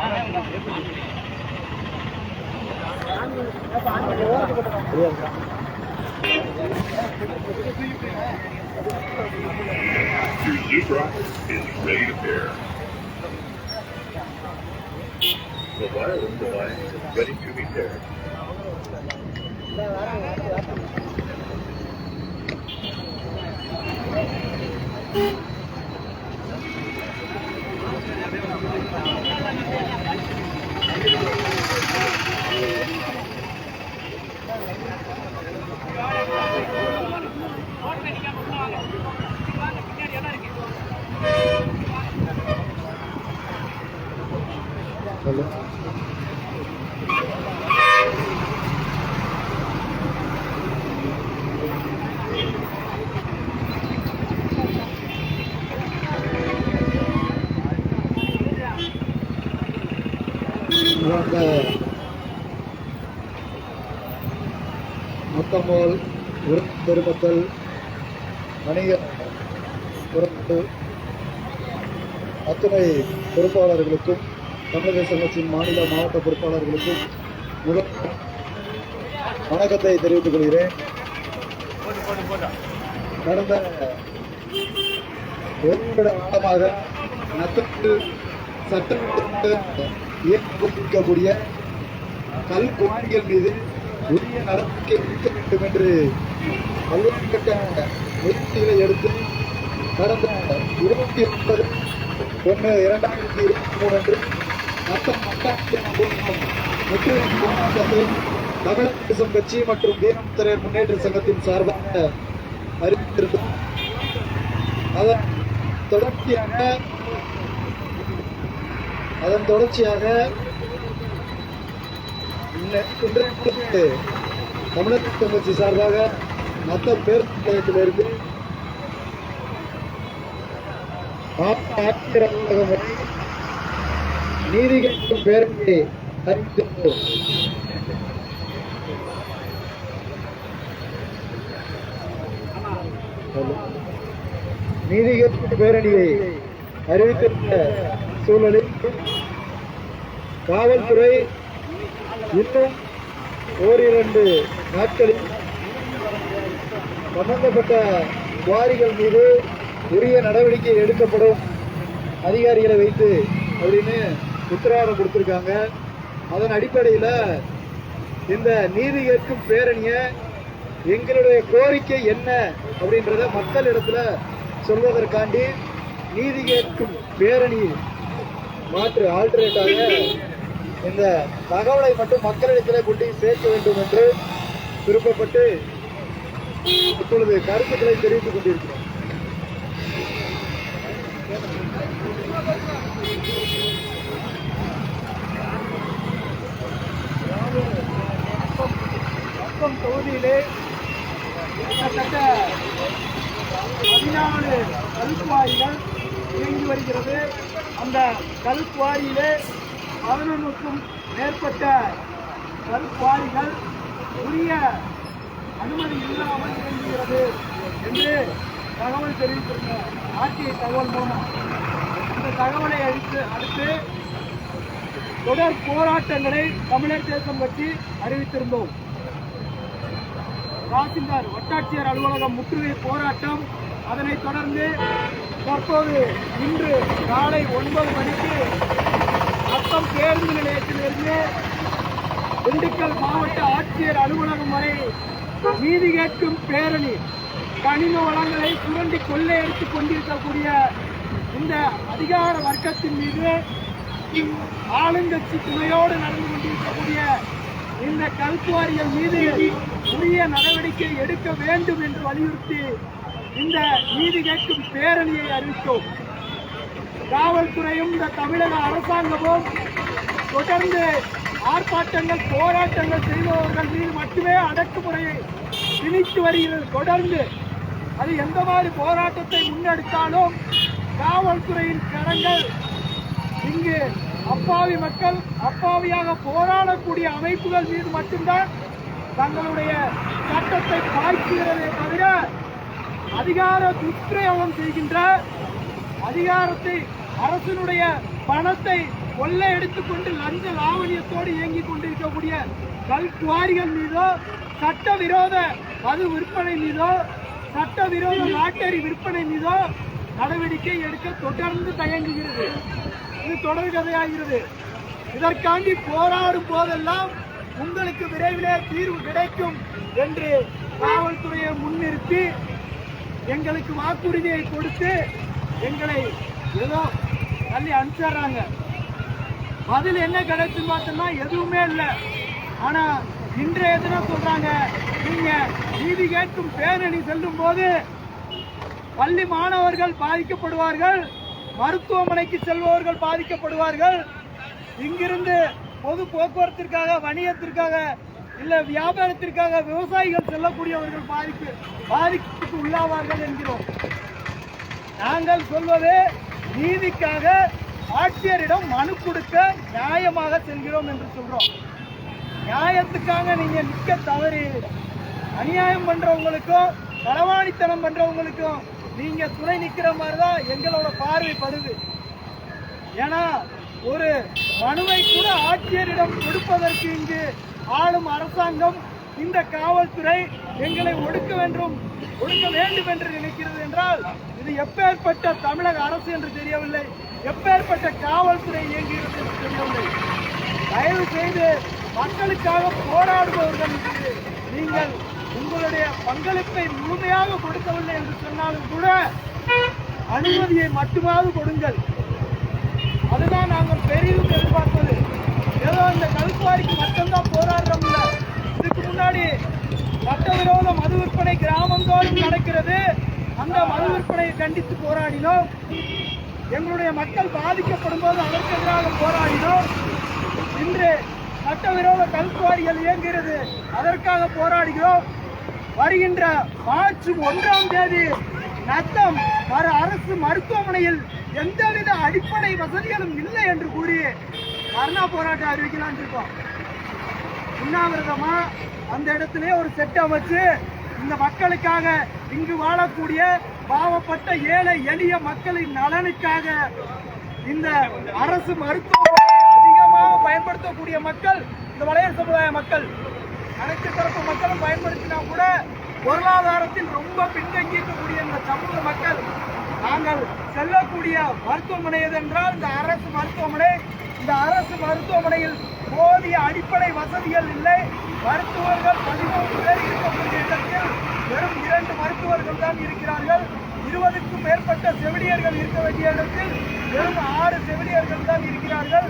Your rocket is ready to pair. The wireless device is ready to be paired. அந்த மொத்தமோல் பெருமக்கள் வணிக பொறுப்பு அத்துணை பொறுப்பாளர்களுக்கும் தமிழக கட்சியின் மாநில மாவட்ட பொறுப்பாளர்களுக்கு முதல் வணக்கத்தை தெரிவித்துக் கொள்கிறேன். கடந்த ஒரு வருட காலமாக நத்தத்து சட்டத்திற்கு இயக்கக்கூடிய கல் மீது உரிய நடவடிக்கை எடுக்க வேண்டும் என்று பல்வேறு கட்ட முயற்சிகளை எடுத்து கடந்த இருபத்தி ஒன்பது ஒன்று இரண்டாயிரத்தி இருபத்தி மூணு அன்று நத்தம் மக்கள் முற்றுகை போராட்டத்தை தமிழக தேசம் கட்சி மற்றும் தீனம் திரையர் முன்னேற்ற சங்கத்தின் சார்பாக அறிவித்திருக்கும் அதன் தொடர்ச்சியாக அதன் தொடர்ச்சியாக இன்ன- இன்றைக்கு தமிழக கட்சி சார்பாக மத்த பேர் நிலையத்திலிருந்து ஆட்சியர் அலுவலகம் வரை நீதி கேட்கும் பேரணியை அறிவித்தது நீதி கேட்கும் பேரணியை அறிவித்திருந்த சூழலில் காவல்துறை இன்னும் ஓரிரண்டு நாட்களில் சம்பந்தப்பட்ட குவாரிகள் மீது உரிய நடவடிக்கை எடுக்கப்படும் அதிகாரிகளை வைத்து அப்படின்னு உத்தரவாதம் கொடுத்துருக்காங்க. அதன் அடிப்படையில் இந்த நீதி கேட்கும் பேரணியை எங்களுடைய கோரிக்கை என்ன அப்படின்றத மக்களிடத்துல சொல்வதற்காண்டி நீதி கேட்கும் பேரணி மாற்று ஆல்டர்னேட்டாக இந்த தகவலை மட்டும் மக்களிடத்தில் கொண்டு சேர்க்க வேண்டும் என்று விருப்பப்பட்டு இப்பொழுது கருத்துக்களை தெரிவித்துக் கொண்டிருக்கிறோம். விழுப்புரம் தொகுதியிலே கிட்டத்தட்ட பதினாலு கல்குவாரிகள் இயங்கி வருகிறது. அந்த கல்குவாரியிலே பதினொன்றுக்கும் மேற்பட்ட கல்குவாரிகள் உரிய அனுமதி இல்லாமல் இயங்குகிறது என்று தகவல் தெரிவித்திருந்த ஆட்சியை தகவல் மூலம். இந்த தகவலை அடுத்து அடுத்து தொடர் போராட்டங்களை தமிழர் தேசம் பற்றி அறிவித்திருந்தோம். தாசில்தார் வட்டாட்சியர் அலுவலகம் முற்றுகை போராட்டம். அதனைத் தொடர்ந்து தற்போது இன்று காலை ஒன்பது மணிக்கு அத்தம் பேருந்து நிலையத்திலிருந்து திண்டுக்கல் மாவட்ட ஆட்சியர் அலுவலகம் வரை நீதி கேட்கும் பேரணி கனிம வளங்களை சுரண்டி கொள்ளையடித்துக் கொண்டிருக்கக்கூடிய இந்த அதிகார வர்க்கத்தின் மீது ஆளுங்கட்சி துணையோடு நடந்து கொண்டிருக்கக்கூடிய இந்த கல்குவாரிகள் மீது உரிய நடவடிக்கை எடுக்க வேண்டும் என்று வலியுறுத்தி இந்த நீதி கேட்கும் பேரணியை அறிவித்தோம். காவல்துறையும் இந்த தமிழக அரசாங்கமும் தொடர்ந்து ஆர்ப்பாட்டங்கள் போராட்டங்கள் செய்பவர்கள் மீது மட்டுமே அடக்குமுறையை திணித்து வருகிறது. தொடர்ந்து அது எந்த மாதிரி போராட்டத்தை முன்னெடுத்தாலும் காவல்துறையின் கரங்கள் இங்கு அப்பாவி மக்கள் அப்பாவியாக போராடக்கூடிய அமைப்புகள் மீது மட்டும்தான் தங்களுடைய சட்டத்தை பாய்ச்சுகிறதே தவிர அதிகார துஷ்பிரயோகம் செய்கின்ற அதிகாரத்தை அரசினுடைய பணத்தை கொள்ளை எடுத்துக்கொண்டு லஞ்ச லாவணியத்தோடு இயங்கிக் கொண்டிருக்கக்கூடிய கல் குவாரிகள் மீதோ சட்டவிரோத மது விற்பனை மீதோ சட்டவிரோத லாட்டரி விற்பனை மீதோ நடவடிக்கை எடுக்க தொடர்ந்து தயங்குகிறது. இது தொடர்கதையாகிறது இதற்காண்டி போராடும் போதெல்லாம் உங்களுக்கு விரைவிலே தீர்வு கிடைக்கும் என்று காவல்துறையை முன்னிறுத்தி எங்களுக்கு வாக்குறுதியை கொடுத்து எங்களை ஏதோ தள்ளி அனுப்பிச்சிடுறாங்க. பதில் என்ன கிடைச்சுன்னு பார்த்தோம்னா எதுவுமே இல்லை. ஆனா இன்றைய தினம் சொல்றாங்க நீங்க நீதி கேட்கும் பேரணி செல்லும் போது பள்ளி மாணவர்கள் பாதிக்கப்படுவார்கள். மருத்துவமனைக்கு செல்பவர்கள் பாதிக்கப்படுவார்கள். இங்கிருந்து பொது போக்குவரத்திற்காக வணிகத்திற்காக இல்ல வியாபாரத்திற்காக விவசாயிகள் செல்லக்கூடியவர்கள் பாதிப்பு பாதிப்புக்கு உள்ளாவார்கள் என்கிறோம். நாங்கள் சொல்வது நீதிக்காக ஆட்சியரிடம் மனு கொடுக்க நியாயமாக செல்கிறோம் என்று சொல்றோம். நியாயத்துக்காக நீங்க நிக்க தவறு. அநியாயம் பண்றவங்களுக்கும் களவாணித்தனம் பண்றவங்களுக்கும் நீங்க துணை நிக்கிற மாதிரி தான் எங்களோட பார்வை படுது. ஏன்னா ஒரு மனுவை கூட ஆட்சியரிடம் கொடுப்பதற்கு இங்கு ஆளும் அரசாங்கம் இந்த காவல்துறை எங்களை ஒடுக்க வேண்டும் ஒடுக்க வேண்டும் என்று நினைக்கிறது என்றால் இது எப்பேற்பட்ட தமிழக அரசு என்று தெரியவில்லை. எப்பேற்பட்ட காவல்துறை இயங்குகிறது என்று தெரியவில்லை. தயவு செய்து மக்களுக்காக போராடுபவர்களுக்கு நீங்கள் உங்களுடைய பங்களிப்பை முழுமையாக கொடுக்கவில்லை என்று சொன்னாலும் கூட அனுமதியை மட்டுமாவது கொடுங்கள். அதுதான் நாங்கள் பெரிதும் எதிர்பார்ப்பது ஏதோ இந்த கல்குவாரிக்கு மட்டும்தான் போராடுறோம் இதுக்கு முன்னாடி சட்டவிரோத மது விற்பனை கிராமந்தோறும் நடக்கிறது. அந்த மது விற்பனையை கண்டித்து போராடினோம். எங்களுடைய மக்கள் பாதிக்கப்படும் போது அதற்கு எதிராக போராடினோம். இன்று சட்டவிரோத கல்குவாரிகள் இயங்குகிறது. அதற்காக போராடுகிறோம். வருகின்ற மார்ச் ஒன்றாம் தேதி நத்தம் வர அரசு மருத்துவமனையில் எந்தவித அடிப்படை வசதிகளும் இல்லை என்று கூறி தர்ணா போராட்டம் அறிவிக்கலாம்னு இருக்கோம். உண்ணாவிரதமா அந்த இடத்திலே ஒரு செட் அமைச்சு இந்த மக்களுக்காக இங்கு வாழக்கூடிய பாவப்பட்ட ஏழை எளிய மக்களின் நலனுக்காக இந்த அரசு மருத்துவமனை அதிகமாக பயன்படுத்தக்கூடிய மக்கள் இந்த வளையர் சமுதாய மக்கள் அனைத்து தரப்பு மக்களும் பயன்படுத்தினா கூட பொருளாதாரத்தில் ரொம்ப பின்தங்கி இருக்கக்கூடிய இந்த சமூக மக்கள் நாங்கள் செல்லக்கூடிய மருத்துவமனை எதென்றால் இந்த அரசு மருத்துவமனை. இந்த அரசு மருத்துவமனையில் போதிய அடிப்படை வசதிகள் இல்லை. மருத்துவர்கள் பதிமூன்று பேர் இருக்கக்கூடிய இடத்தில் வெறும் இரண்டு மருத்துவர்கள் தான் இருக்கிறார்கள். இருபதுக்கும் மேற்பட்ட செவிலியர்கள் இருக்க வேண்டிய இடத்தில் வெறும் ஆறு செவிலியர்கள் தான் இருக்கிறார்கள்.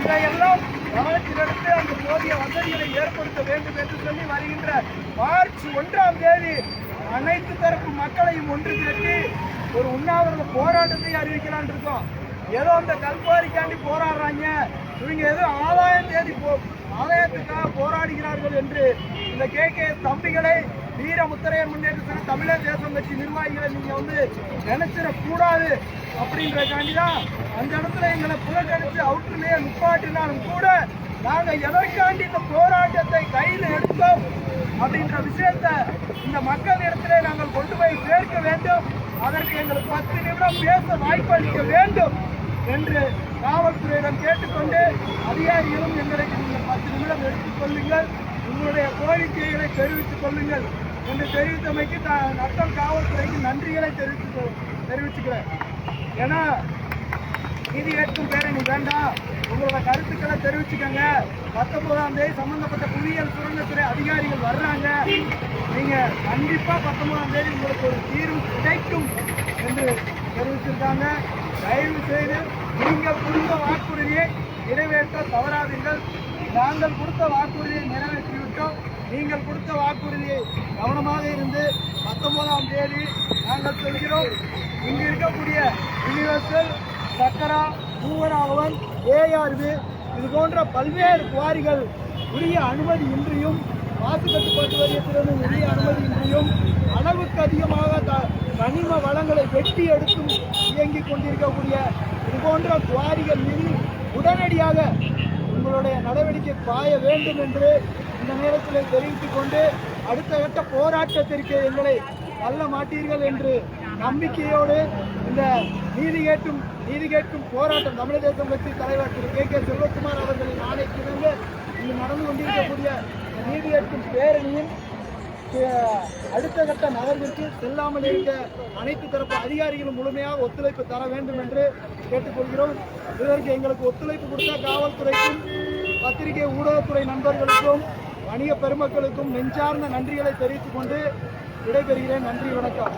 இதையெல்லாம் கவனத்தில் அங்கு போதிய வசதிகளை ஏற்படுத்த வேண்டும் என்று சொல்லி வருகின்ற மார்ச் ஒன்றாம் தேதி அனைத்து தரப்பு மக்களையும் ஒன்று திரட்டி ஒரு உண்ணாவிரத போராட்டத்தை அறிவிக்கலாம்னு இருக்கோம். ஏதோ அந்த கல்குவாரிக்காண்டி போராடுறாங்க. இவங்க ஏதோ ஆதாயம் தேதி போ ஆதாயத்துக்காக போராடுகிறார்கள் என்று இந்த கே கே தம்பிகளை வீர முத்திரைய முன்னேற்ற தமிழர் தேசம் கட்சி நிர்வாகிகளை நீங்க வந்து நினைச்சிட கூடாது அப்படின்றதுக்காண்டி தான் அந்த இடத்துல எங்களை புறக்கணித்து அவுட்டிலேயே நிப்பாட்டினாலும் கூட நாங்க எதற்காண்டி இந்த போராட்டத்தை கையில் எடுத்தோம் அப்படின்ற விஷயத்த இந்த மக்கள் இடத்திலே நாங்கள் கொண்டு போய் சேர்க்க வேண்டும். அதற்கு எங்களுக்கு பத்து நிமிடம் பேச வாய்ப்பு அளிக்க வேண்டும் என்று காவல்துறையிடம் கேட்டுக்கொண்டு அதிகாரிகளும் எங்களுக்கு நீங்கள் பத்து நிமிடம் எடுத்துக் கொள்ளுங்கள். உங்களுடைய கோரிக்கைகளை தெரிவித்துக் கொள்ளுங்கள். என்று தெரிவித்தமைக்கு நான் நத்தம் காவல்துறைக்கு நன்றிகளை தெரிவித்து தெரிவிச்சுக்கிறேன். ஏன்னா நீதி கேட்கும் பேரணி வேண்டாம் உங்களோட கருத்துக்களை தெரிவிச்சுக்கோங்க. பத்தொன்பதாம் தேதி சம்பந்தப்பட்ட புவியியல் சுரங்கத்துறை அதிகாரிகள் வர்றாங்க. நீங்கள் கண்டிப்பாக பத்தொன்பதாம் தேதி உங்களுக்கு ஒரு தீர்வு கிடைக்கும் என்று தெரிவிச்சிருக்காங்க. தயவு செய்து நீங்கள் கொடுத்த வாக்குறுதியை நிறைவேற்ற தவறாதீர்கள். நாங்கள் கொடுத்த வாக்குறுதியை நிறைவேற்றிவிட்டோம். நீங்கள் கொடுத்த வாக்குறுதியை கவனமாக இருந்து பத்தொன்பதாம் தேதி நாங்கள் சொல்கிறோம். இங்கு இருக்கக்கூடிய யூனிவர்சல் சக்கரா பூவராகவன் ஏஆர்வி இது போன்ற பல்வேறு குவாரிகள் உரிய அனுமதி இன்றியும் மாசு கட்டுப்பாட்டு வாரியத்திலிருந்து உரிய அனுமதி இன்றியும் அளவுக்கு அதிகமாக த- கனிம வளங்களை வெட்டி எடுத்தும் இயங்கிக் கொண்டிருக்கக்கூடிய இது போன்ற குவாரிகள் மீது உடனடியாக உங்களுடைய நடவடிக்கை பாய வேண்டும் என்று இந்த நேரத்தில் தெரிவித்துக் கொண்டு அடுத்த கட்ட போராட்டத்திற்கு எங்களை தள்ள மாட்டீர்கள் என்று நம்பிக்கையோடு இந்த நீதி கேட்டும் நீதி கேட்கும் போராட்டம் தமிழக தேசம் கட்சி தலைவர் திரு கே கே செல்வகுமார் அவர்களின் ஆணைக்கு இணங்க இங்கு நடந்து கொண்டிருக்கக்கூடிய நீதி கேட்கும் பேரணியின் அடுத்த கட்ட நகர்விற்கு செல்லாமல் இருக்க அனைத்து தரப்பு அதிகாரிகளும் முழுமையாக ஒத்துழைப்பு தர வேண்டும் என்று கேட்டுக்கொள்கிறோம். இதற்கு எங்களுக்கு ஒத்துழைப்பு கொடுத்த காவல்துறைக்கும் பத்திரிகை ஊடகத்துறை நண்பர்களுக்கும் வணிக பெருமக்களுக்கும் நெஞ்சார்ந்த நன்றிகளை தெரிவித்துக் கொண்டு விடைபெறுகிறேன். நன்றி வணக்கம்.